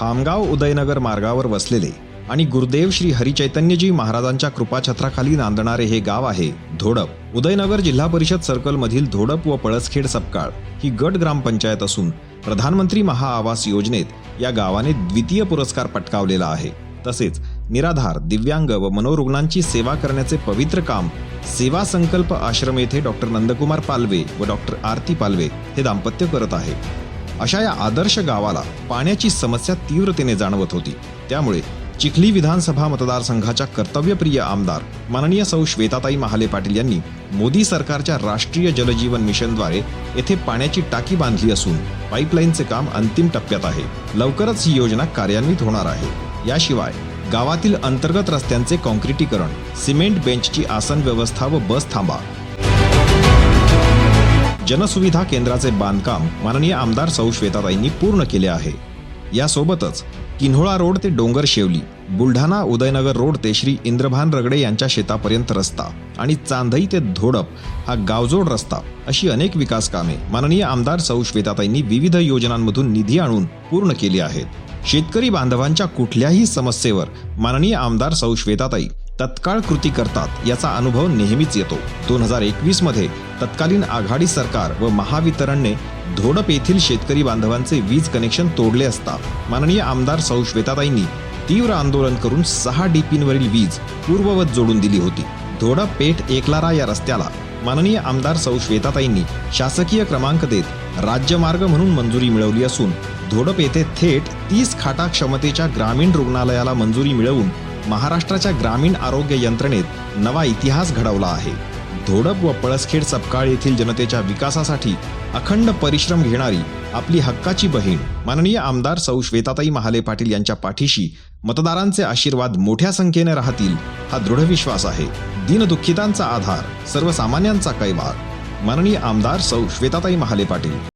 खामगाव उदयनगर मार्गावर वसलेले आणि गुरुदेव श्री हरिचैतन्यजी महाराजांच्या कृपाछत्राखाली नांदणारे हे गाव आहे धोडप. उदयनगर जिल्हा परिषद सर्कलमधील धोडप व पळसखेड सपकाळ ही गट ग्रामपंचायत असून प्रधानमंत्री महाआवास योजनेत या गावाने द्वितीय पुरस्कार पटकावलेला आहे. तसेच निराधार दिव्यांग व मनोरुग्णांची सेवा करण्याचे पवित्र काम सेवा संकल्प आश्रम येथे डॉक्टर नंदकुमार पालवे व डॉक्टर आरती पालवे हे दाम्पत्य करत आहे. अशा या आदर्श गावाला पाण्याची समस्या तीव्रतेने जाणवत होती. त्यामुळे चिखली विधानसभा मतदारसंघाच्या कर्तव्यप्रिय आमदार माननीय सौ. श्वेताताई महाले पाटील यांनी मोदी सरकारच्या राष्ट्रीय जलजीवन मिशनद्वारे येथे पाण्याची टाकी बांधली असून पाईपलाईनचे काम अंतिम टप्प्यात आहे. लवकरच ही योजना कार्यान्वित होणार आहे. याशिवाय गावातील अंतर्गत रस्त्यांचे कॉन्क्रिटीकरण सिमेंट बेंचची आसन व्यवस्था व बस थांबा जनसुविधा केंद्राचे बांधकाम माननीय आमदार सौ श्वेताताईंनी पूर्ण केले आहे. यासोबतच किन्होळा रोड ते डोंगर शेवली बुलढाणा उदयनगर रोड ते श्री इंद्रभान रगडे यांच्या शेतापर्यंत रस्ता आणि चांदई ते धोडप हा गावजोड रस्ता अशी अनेक विकास कामे माननीय आमदार सौ श्वेताताईंनी विविध योजनांमधून निधी आणून पूर्ण केली आहेत. शेतकरी बांधवांच्या कुठल्याही समस्येवर माननीय आमदार सौ श्वेताताई तत्काळ कृती करतात याचा अनुभव नेहमीच येतो. दोन हजार एकवीसमध्ये तत्कालीन आघाडी सरकार व महावितरणने धोडप येथील शेतकरी बांधवांचे वीज कनेक्शन तोडले असता माननीय आमदार सौ. श्वेताताईंनी तीव्र आंदोलन करून सहा डीपींवरील वीज पूर्ववत जोडून दिली होती. धोडप पेठ एकलारा या रस्त्याला माननीय आमदार सौ. श्वेताताईंनी शासकीय क्रमांक देत राज्यमार्ग म्हणून मंजुरी मिळवली असून धोडप येथे थेट तीस खाटा क्षमतेच्या ग्रामीण रुग्णालयाला मंजुरी मिळवून महाराष्ट्राच्या ग्रामीण आरोग्य यंत्रणेत नवा इतिहास घडवला आहे. धोडप व पळसखेड सपकाळ येथील जनतेच्या विकासासाठी अखंड परिश्रम घेणारी आपली हक्काची बहीण माननीय आमदार सौ. श्वेताताई महाले पाटील यांच्या पाठीशी मतदारांचे आशीर्वाद मोठ्या संख्येने राहतील हा दृढ विश्वास आहे. दीनदुःखितांचा आधार सर्वसामान्यांचा कैवार माननीय आमदार सौ. श्वेताताई महाले पाटील.